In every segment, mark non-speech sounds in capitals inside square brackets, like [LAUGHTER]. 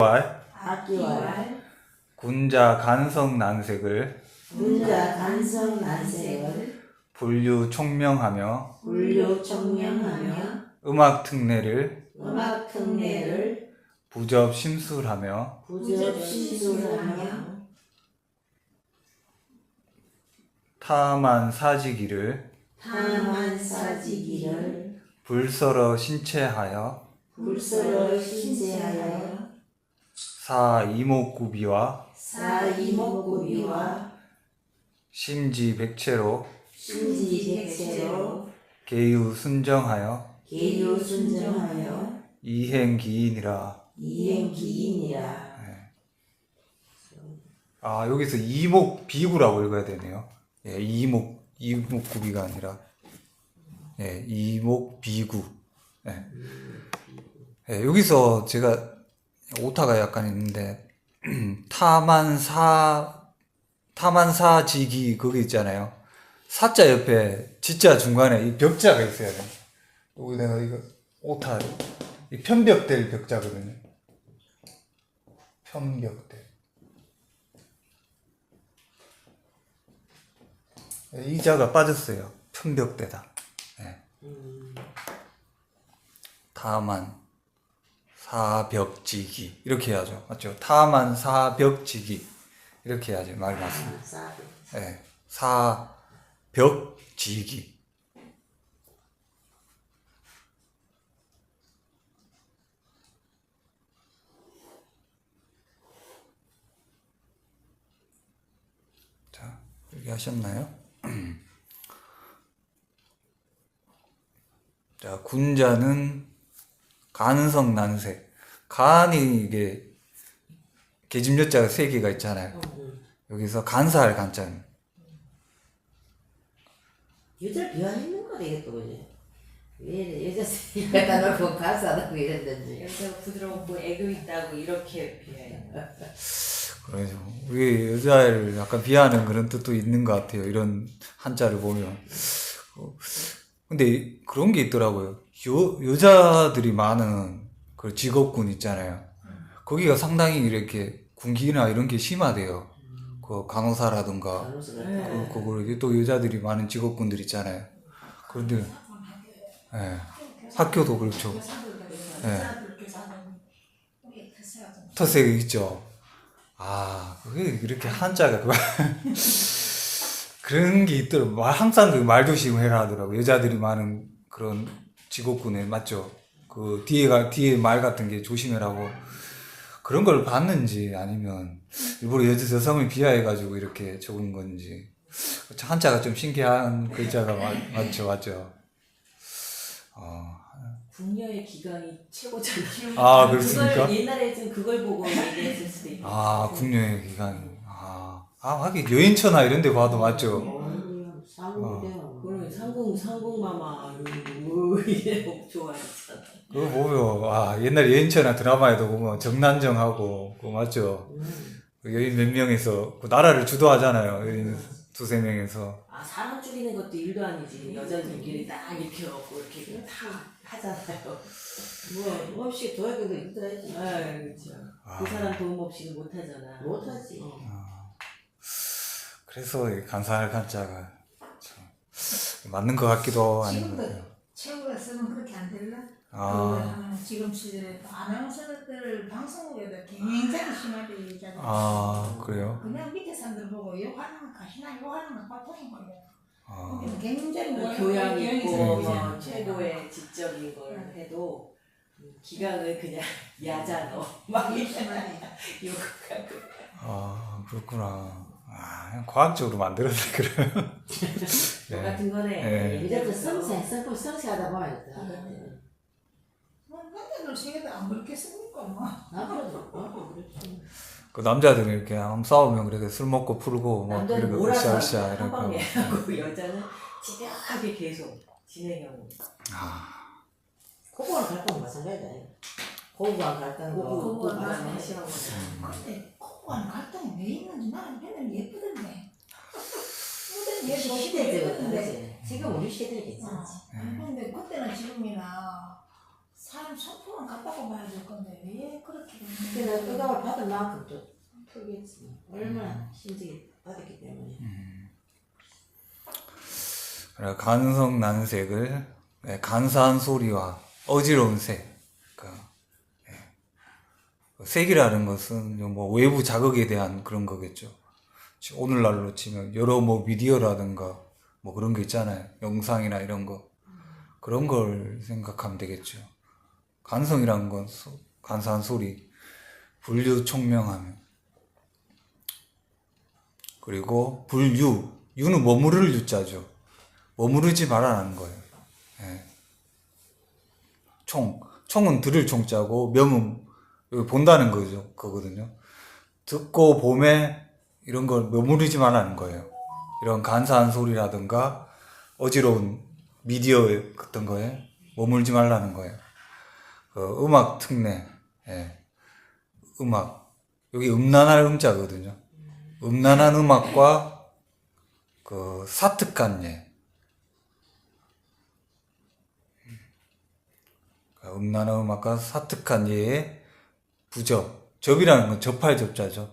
악기와 군자 간성 난색을 문자 간성 난색을 분류 총명하며 분류 청명하며 음악 특례를 음악 특례를 부접 심술하며 부적 시술하며 타만 사지기를 탐한 사지기를 불서러 신체하여 불서러 신세하여 사 이목구비와 사 이목구비와 심지백체로 신지백체로 개유 순정하여 계류 순정하여 이행기인이라. 이행기인이라. 아 여기서 이목 비구라고 읽어야 되네요. 예, 이목 이목구비가 아니라. 예, 이목비구. 예. 예, 여기서 제가 오타가 약간 있는데 [CLEARS THROAT] 타만사 타만사지기 거기 있잖아요 사자 옆에 지자 중간에 이 벽자가 있어야 돼 여기 내가 이거 오타 이 편벽될 벽자거든요 편벽될 예, 이 자가 빠졌어요. 편벽대다. 예. 타만 사벽지기 이렇게 해야죠. 맞죠? 타만 사벽지기 이렇게 해야죠. 말 맞습니다. 예. 사벽지기 자, 여기 하셨나요? [CLEARS THROAT] 자, 군자는 간성 난색. 간이 이게 계집여자가 세 개가 있잖아요. 여기서 간사할 간자는 여자를 비하했는 거다 이것도 그지 왜 여자 갖다 놓고 가사하고 이랬는지 여자가 부드럽고 애교 있다고 이렇게 비해요. 그래서 우리 여자를 약간 비하하는 그런 뜻도 있는 것 같아요. 이런 한자를 보면. 어, 근데 그런 게 있더라고요. 여, 여자들이 많은 그 직업군 있잖아요. 거기가 상당히 이렇게 군기나 이런 게 심하대요. 그 간호사라든가 네. 그, 그걸 또 여자들이 많은 직업군들 있잖아요. 그런데 예, 학교도 그렇죠. 예.特色이 있죠. 아, 그게 이렇게 한자가 그 [LAUGHS] 그런 게 있더라고. 말 항상 그 말조심 해라 하더라고. 여자들이 많은 그런 직업군에 맞죠. 그 뒤에가 뒤에 말 같은 게 조심해라고 그런 걸 봤는지 아니면 일부러 여자 여성을 비하해가지고 이렇게 적은 건지 한자가 좀 신기한 글자가 맞, 맞죠, 맞죠. 어, 궁녀의 기강이 최고잖아요. 아, 그렇습니까? 그걸 옛날에 좀 그걸 보고 얘기했을 수도 있고. 아, 국녀의 기간이. 아, 아, 하긴 여인처나 이런 데 봐도 맞죠. 어, 그러면 상궁 상궁마마 뭐 이래 좋아했잖아. 그거 보면, 아, 옛날 여인처나 드라마에도 보면 정난정하고, 그거 맞죠. 그 여인 몇 명에서, 그 나라를 주도하잖아요. 여인 두세 명에서. 아 사람 죽이는 것도 일도 아니지. 여자들끼리 딱 이렇게 갖고 이렇게 그냥 다 하잖아요. 뭐 없이 도와줘도 있더라지 아 그렇죠. 그 사람 도움 없이는 못 하잖아. 못하지 어. 그래서 이 간사할 간자가 참 맞는 것 같기도 같아요. 최고가 쓰면 그렇게 안 될라? 아, 그, 지금 시절에 또 아나운서들 방송국에도 굉장히 심하게 얘기하잖아요. 아, 그래요? 그냥 밑에 사람들 보고 욕하는 거 가시나 욕하는 거 꼴통인 거예요. 아, 굉장히 뭐뭐 교양 있고. 뭐 네. 최고의 지적인 걸 해도 음, 기강을 그냥 [LAUGHS] 야자너 막 이렇게 심하게. [LAUGHS] 욕하고. 아, 그렇구나. 아, 과학적으로 만들었네, 그래요. 저 [LAUGHS] 네. 같은 거네. 네. 여자들 성세 성품 성세하다 보면 또 하거든. 뭐 남자들 세계도 안 그렇겠습니까 뭐. 남자도 어 그렇지 그 남자들은 이렇게 싸우면 그렇게 술 먹고 풀고 막 남자는 이렇게 몰아서 으쌰으쌰 한 이렇게 방에 하고. [LAUGHS] 여자는 집요하게 계속 진행하고. 아, 고고는 갈등 마찬가지다 고고가 갈등 거 고고가 고고가 그거는 맞아요. 하시라고. 근데 갈등이 왜 있는지 나는 맨날 예쁘던데. 예쁘던데 시대적 예쁘던데. 그지 지금 우리 시대는 괜찮지 어. 근데 그때나 지금이나 사람 성품은 같다고 봐야 될 건데 왜 그렇게 되는 뜨거움을 받은 만큼 또 풀겠지. 얼마나 심지게 받았기 때문에. 그래, 간성 난색을 예, 간사한 소리와 어지러운 색. 색이라는 것은 뭐 외부 자극에 대한 그런 거겠죠. 지- 오늘날로 치면 여러 뭐 미디어라든가 뭐 그런 거 있잖아요. 영상이나 이런 거. 그런 걸 생각하면 되겠죠. 간성이라는 건 소- 간사한 소리, 분류 총명하며. 그리고 불유, 유는 머무를 유자죠. 머무르지 말아라는 거예요. 예. 총, 총은 들을 총자고 명은 본다는 거죠. 그거거든요. 듣고 봄에 이런 걸 머무르지 말라는 거예요. 이런 간사한 소리라든가 어지러운 미디어 같은 거에 머물지 말라는 거예요. 그 음악 특례, 예. 음악 여기 음란할 음자거든요. 음란한 음악과 그 사특한 예, 음란한 음악과 사특한 예의 부접. 접이라는 건 접할 접자죠.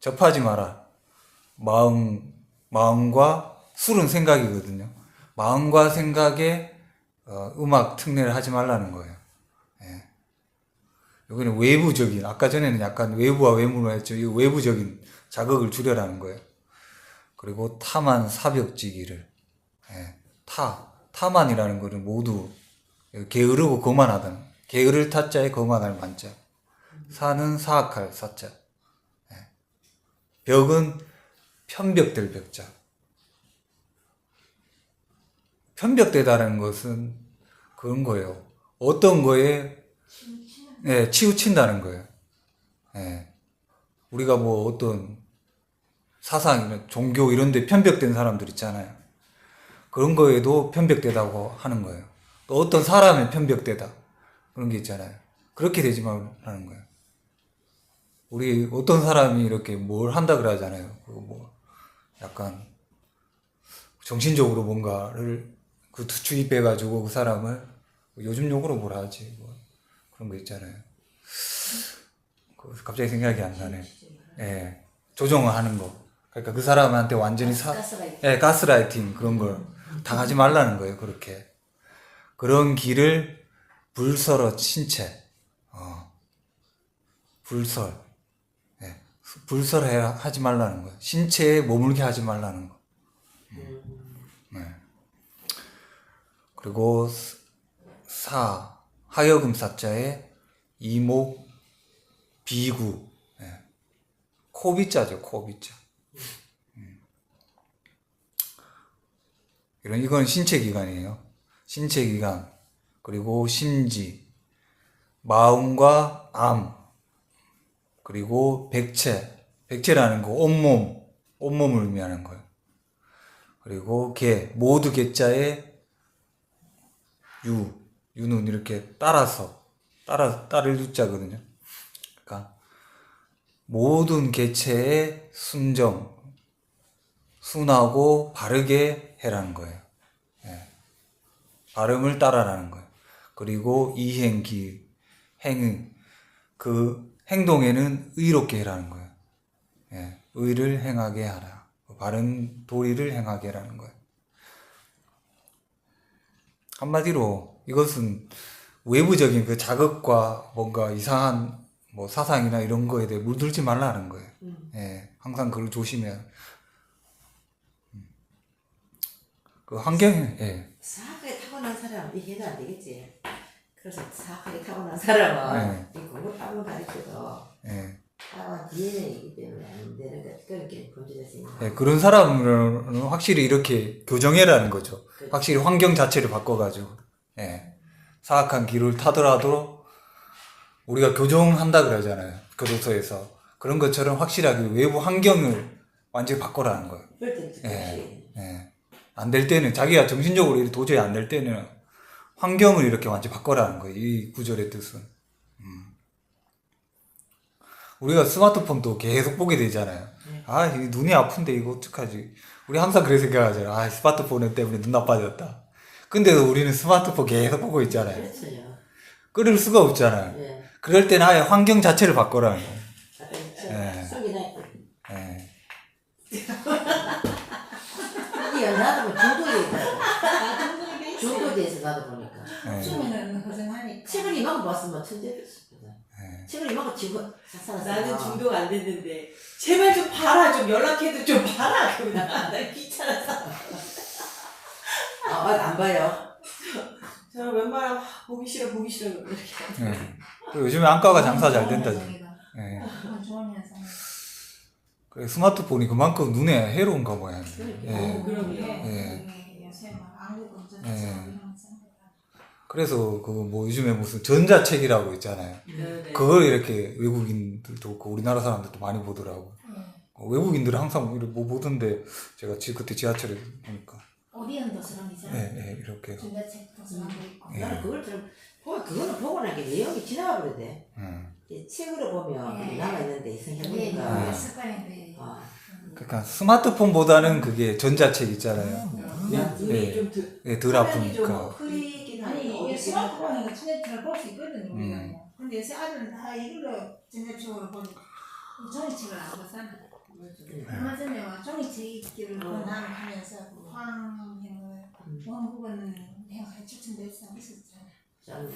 접하지 마라. 마음, 마음과 술은 생각이거든요. 마음과 생각에 어, 음악 특례를 하지 말라는 거예요. 예. 여기는 외부적인, 아까 전에는 약간 외부와 외무로 했죠. 이 외부적인 자극을 줄여라는 거예요. 그리고 타만 사벽지기를. 예. 타. 타만이라는 거는 모두 게으르고 거만하다는 게으를 타자에 거만할 만자 사는 사악할 사자 예. 벽은 편벽될 벽자 편벽되다는 것은 그런 거예요 어떤 거에 예, 치우친다는 거예요 예. 우리가 뭐 어떤 사상이나 종교 이런 데 편벽된 사람들 있잖아요 그런 거에도 편벽되다고 하는 거예요. 또 어떤 사람의 편벽되다. 그런 게 있잖아요. 그렇게 되지 말라는 거예요. 우리 어떤 사람이 이렇게 뭘 한다 그러잖아요. 그거 뭐 약간 정신적으로 뭔가를 그 투입해 가지고 그 사람을 요즘 욕으로 뭐라 하지 뭐 그런 거 있잖아요. 그 갑자기 생각이 안 나네. 예, 조정을 하는 거. 그러니까 그 사람한테 완전히 사, 가스라이팅. 예, 가스라이팅 그런 걸 당하지 말라는 거예요. 그렇게 그런 길을 불설어 신체, 어, 불설, 예, 불설해 하지 말라는 거예요. 신체에 머물게 하지 말라는 거. 네. 그리고 사 하여금 사자에 이목 비구 예. 코비자죠 코비자 음. 이런 이건 신체 기관이에요 신체 기관 그리고 심지 마음과 암 그리고 백체 백체라는 거 온몸 온몸을 의미하는 거예요 그리고 개 모두 개자에 유 유는 이렇게 따라서 따라 따를 유자거든요. 그러니까 모든 개체의 순정 순하고 바르게 해라는 거예요. 예. 발음을 따라라는 거예요. 그리고 이행기 행은 그 행동에는 의롭게 해라는 거예요. 예. 의를 행하게 하라. 바른 도리를 행하게 하라는 거예요. 한마디로 이것은 외부적인 그 자극과 뭔가 이상한 뭐 사상이나 이런 거에 대해 물들지 말라는 거예요. 예, 항상 그걸 조심해야. 음. 그 환경에, 예, 사악하게 타고난 사람 이해도 안 되겠지. 그래서 사악하게 타고난 사람은 이 공부 따로 가르쳐도 예. 따와 DNA이기 때문에 안 되는 것 그렇게 범죄될 수 있는 예, 그런 사람은 확실히 이렇게 교정해라는 거죠. 확실히 환경 자체를 바꿔가지고, 예. 사악한 길을 타더라도 우리가 교정한다 그러잖아요. 교도소에서. 그런 것처럼 확실하게 외부 환경을 완전히 바꿔라는 거예요. 그럴 때는 좀 예. 예. 안 될 때는, 자기가 정신적으로 도저히 안 될 때는 환경을 이렇게 완전히 바꿔라는 거예요. 이 구절의 뜻은. 음. 우리가 스마트폰도 계속 보게 되잖아요. 아, 이 눈이 아픈데 이거 어떡하지? 우리 항상 그렇게 생각하잖아요. 아, 스마트폰 때문에 눈 나빠졌다. 근데도 우리는 스마트폰 계속 보고 있잖아요. 그렇죠. 끌을 수가 없잖아요. 예. 그럴 때는 아예 환경 자체를 바꿔라는 거예요. 예. 예. 예. [LAUGHS] 이게 나도 뭐 중독이 있다. 아. 중독돼서 나도 보니까. 예. 춤에는 허전하니까. 책을 이만큼 봤으면 천재였거든. 예. 책을 이만큼 지고 살았어. 나는 중독 안 됐는데 제발 좀 봐라 좀 연락해도 좀 봐라 [LAUGHS] 그러면 나 귀찮아서 아, 아, 안 봐요. 저는 웬만하면 아, 보기 싫어 보기 싫어 이렇게 예. 그리고 요즘에 안과가 장사 잘 된다. 예. 그건 좋은 현상. 그래, 스마트폰이 그만큼 눈에 해로운가 봐요. 예. 어, 그럼요. 예. 요새 막 한국 운전 예. 그래서 그 뭐 요즘에 무슨 전자책이라고 있잖아요. 네. 그걸 이렇게 외국인들도 그렇고 우리나라 사람들도 많이 보더라고. 예. 어, 외국인들은 항상 이렇게 뭐 보던데 제가 지 그때 지하철에 보니까 오디언 도서관이잖아. 예, 예, 이렇게 전자책 도서관도 있고. 예. 나는 그걸 좀, 보 그거는 보고 나니까 내용이 지나가. 음. 이 책으로 보면 예. 남아 있는데 예, 이성해보니까. 예, 습관인데. 아, 그러니까 스마트폰보다는 그게 전자책 있잖아요. 그냥 눈이 예. 좀 드, 예, 덜좀 아프니까. 하니 이게 스마트폰은 전자책을 볼 수 있거든요. 우리가. 음. 근데 요새 아들은 다 이걸로 전자책으로 보니 종이책을 안 보잖아. 얼마 전에 와 종이책 읽기를 권하면서 황행을 원국은 행사에 추천돼서 있었잖아. 짠.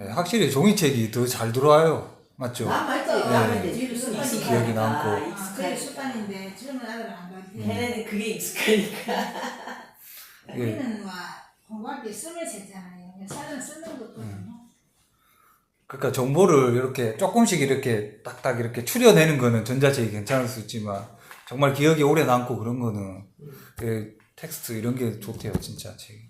예, 확실히 종이책이 더 잘 들어와요. 맞죠? 남아있지. 예. 남아있는데 뒤로 지금 쑥 있으니까. 기억이 남고. 아, 그게 습관인데 젊은 아들은 안 가지. 걔네는 그게 익숙하니까 예. 우리는 와 공부할 때 쓰면서 했잖아요. 사람 쓰는 것거든요. 그러니까 정보를 이렇게 조금씩 이렇게 딱딱 이렇게 추려내는 거는 전자책이 괜찮을 수 있지만 정말 기억에 오래 남고 그런 거는 그 텍스트 이런 게 좋대요 진짜 책이.